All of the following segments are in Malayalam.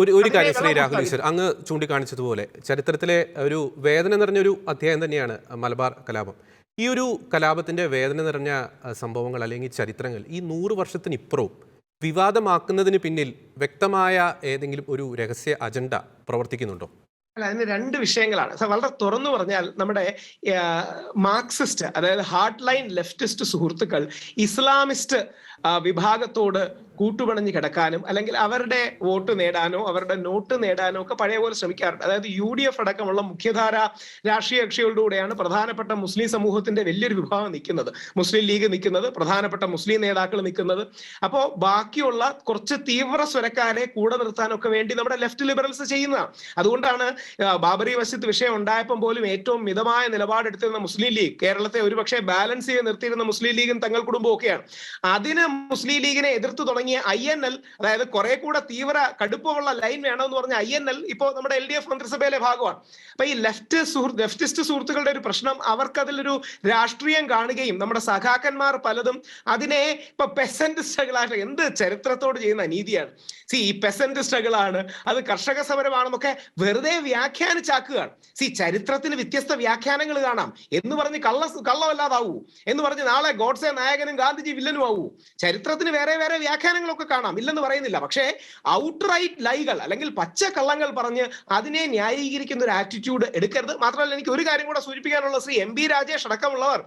ഒരു ഒരു കാര്യം ശ്രീ രാഹുൽ ഈശ്വർ അങ്ങ് ചൂണ്ടിക്കാണിച്ചതുപോലെ ചരിത്രത്തിലെ ഒരു വേദന നിറഞ്ഞൊരു അധ്യായം തന്നെയാണ് മലബാർ കലാപം. ഈ ഒരു കലാപത്തിന്റെ വേദന നിറഞ്ഞ സംഭവങ്ങൾ അല്ലെങ്കിൽ ചരിത്രങ്ങൾ ഈ നൂറ് വർഷത്തിനിപ്പുറവും വിവാദമാക്കുന്നതിന് പിന്നിൽ വ്യക്തമായ ഏതെങ്കിലും ഒരു രഹസ്യ അജണ്ട പ്രവർത്തിക്കുന്നുണ്ടോ? അല്ല അതിന് രണ്ട് വിഷയങ്ങളാണ്. വളരെ തുറന്നു പറഞ്ഞാൽ നമ്മുടെ മാർക്സിസ്റ്റ് അതായത് ഹാർഡ് ലൈൻ ലെഫ്റ്റിസ്റ്റ് സുഹൃത്തുക്കൾ ഇസ്ലാമിസ്റ്റ് വിഭാഗത്തോട് കൂട്ടുപണഞ്ഞ് കിടക്കാനും അല്ലെങ്കിൽ അവരുടെ വോട്ട് നേടാനോ അവരുടെ നോട്ട് നേടാനോ ഒക്കെ പഴയ പോലെ ശ്രമിക്കാറുണ്ട്. അതായത് യു ഡി എഫ് അടക്കമുള്ള മുഖ്യധാര രാഷ്ട്രീയ കക്ഷികളുടെ കൂടെയാണ് പ്രധാനപ്പെട്ട മുസ്ലിം സമൂഹത്തിന്റെ വലിയൊരു വിഭാഗം നിൽക്കുന്നത്. മുസ്ലിം ലീഗ് നിൽക്കുന്നത് പ്രധാനപ്പെട്ട മുസ്ലിം നേതാക്കൾ നിൽക്കുന്നത്. അപ്പോൾ ബാക്കിയുള്ള കുറച്ച് തീവ്ര സ്വരക്കാരെ കൂടെ നിർത്താനൊക്കെ വേണ്ടി നമ്മുടെ ലെഫ്റ്റ് ലിബറൽസ് ചെയ്യുന്നതാണ്. അതുകൊണ്ടാണ് ആ, ബാബറി മസ്ജിദ് വിഷയം ഉണ്ടായപ്പോൾ പോലും ഏറ്റവും മിതമായ നിലപാടെടുത്തിരുന്ന മുസ്ലിം ലീഗ് കേരളത്തെ ഒരുപക്ഷെ ബാലൻസ് ചെയ്ത് നിർത്തിയിരുന്ന മുസ്ലിം ലീഗും തങ്ങൾ കുടുംബവും ഒക്കെയാണ്. അതിന് മുസ്ലിം ലീഗിനെ എതിർത്ത് തുടങ്ങിയ ഐ എൻ എൽ അതായത് കുറെ കൂടെ തീവ്ര കടുപ്പമുള്ള ലൈൻ വേണമെന്ന് പറഞ്ഞ ഐ എൻ എൽ ഇപ്പോൾ നമ്മുടെ എൽ ഡി എഫ് മന്ത്രിസഭയിലെ ഭാഗമാണ്. അപ്പൊ ഈ ലെഫ്റ്റ് സുഹൃത്ത് ലെഫ്റ്റിസ്റ്റ് സുഹൃത്തുക്കളുടെ ഒരു പ്രശ്നം അവർക്കതിലൊരു രാഷ്ട്രീയം കാണുകയും നമ്മുടെ സഖാക്കന്മാർ പലതും അതിനെ ഇപ്പൊ പെസന്റ് സ്ട്രഗിളായിട്ട് എന്ത് ചരിത്രത്തോട് ചെയ്യുന്ന അനീതിയാണ് സി ഈ പെസന്റ് സ്ട്രഗിൾ ആണ് അത് കർഷക സമരമാണെന്നൊക്കെ വെറുതെ വ്യാഖ്യാനിച്ചാക്കുകയാണ്. സി ചരിത്രത്തിന് വ്യത്യസ്ത വ്യാഖ്യാനങ്ങൾ കാണാം. എന്ന് പറഞ്ഞ് കള്ള കള്ളമല്ലാതാവൂ എന്ന് പറഞ്ഞ് നാളെ ഗോഡ്സെ നായകനും ഗാന്ധിജി വില്ലനും ആവൂ ചരിത്രത്തിന് വേറെ വേറെ വ്യാഖ്യാനങ്ങളൊക്കെ കാണാം. ഇല്ലെന്ന് പറയുന്നില്ല. പക്ഷേ ഔട്ട്റൈറ്റ് ലൈകൾ അല്ലെങ്കിൽ പച്ച കള്ളങ്ങൾ പറഞ്ഞ് അതിനെ ന്യായീകരിക്കുന്ന ഒരു ആറ്റിറ്റ്യൂഡ് എടുക്കരുത്. മാത്രമല്ല എനിക്ക് ഒരു കാര്യം കൂടെ സൂചിപ്പിക്കാനുള്ള ശ്രീ എം ബി രാജേഷ് അടക്കമുള്ളവർ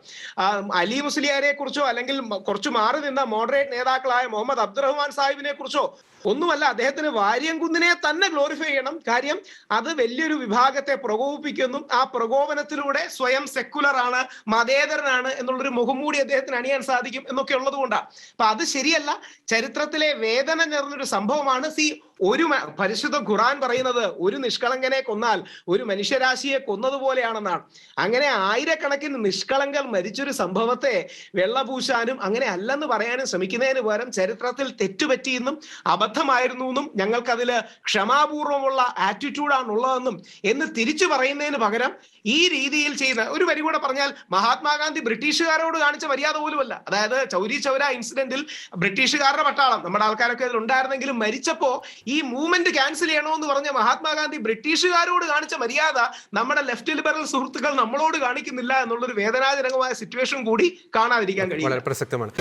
അലി മുസ്ലിയാരെ കുറിച്ചോ അല്ലെങ്കിൽ കുറച്ച് മാറി നിന്ന മോഡറേറ്റ് നേതാക്കളായ മുഹമ്മദ് അബ്ദുറഹ്മാൻ സാഹിബിനെ കുറിച്ചോ ഒന്നുമല്ല അദ്ദേഹത്തിന് വാര്യംകുന്നിനെ തന്നെ ഗ്ലോറിഫൈ ചെയ്യണം. കാര്യം അത് വലിയൊരു വിഭാഗത്തെ പ്രകോപിപ്പിക്കുന്നു. ആ പ്രകോപനത്തിലൂടെ സ്വയം സെക്കുലർ ആണ് മതേതരനാണ് എന്നുള്ളൊരു മുഖംമൂടി അദ്ദേഹത്തിന് അണിയാൻ സാധിക്കും എന്നൊക്കെ ഉള്ളത് കൊണ്ടാണ് അപ്പൊ അത് ശരിയല്ല. ചരിത്രത്തിലെ വേദന നിറഞ്ഞൊരു സംഭവമാണ്. സി ഒരു പരിശുദ്ധ ഖുറാൻ പറയുന്നത് ഒരു നിഷ്കളങ്കനെ കൊന്നാൽ ഒരു മനുഷ്യരാശിയെ കൊന്നതുപോലെയാണെന്നാണ്. അങ്ങനെ ആയിരക്കണക്കിന് നിഷ്കളങ്കർ മരിച്ചൊരു സംഭവത്തെ വെള്ളപൂശാനും അങ്ങനെ അല്ലെന്ന് പറയാനും ശ്രമിക്കുന്നതിന് പകരം ചരിത്രത്തിൽ തെറ്റുപറ്റിയെന്നും അബദ്ധമായിരുന്നു എന്നും ഞങ്ങൾക്കതിൽ ക്ഷമാപൂർവമുള്ള ആറ്റിറ്റ്യൂഡാണ് ഉള്ളതെന്നും എന്ന് തിരിച്ചു പറയുന്നതിന് പകരം ഈ രീതിയിൽ ചെയ്യുന്ന ഒരു വരി കൂടെ പറഞ്ഞാൽ മഹാത്മാഗാന്ധി ബ്രിട്ടീഷുകാരോട് കാണിച്ച മര്യാദ പോലുമല്ല. അതായത് ചൗരി ചൗര ഇൻസിഡന്റിൽ ബ്രിട്ടീഷുകാരുടെ പട്ടാളം നമ്മുടെ ആൾക്കാരൊക്കെ ഇതിൽ ഉണ്ടായിരുന്നെങ്കിലും മരിച്ചപ്പോ ഈ മൂവ്മെന്റ് ക്യാൻസൽ ചെയ്യണമെന്ന് പറഞ്ഞ മഹാത്മാഗാന്ധി ബ്രിട്ടീഷുകാരോട് കാണിച്ച മര്യാദ നമ്മുടെ ലെഫ്റ്റ് ലിബറൽ സുഹൃത്തുക്കൾ നമ്മളോട് കാണിക്കുന്നില്ല എന്നുള്ളൊരു വേദനാജനകമായ സിറ്റുവേഷൻ കൂടി കാണാതിരിക്കാൻ കഴിയും വളരെ പ്രസക്തമാണ്.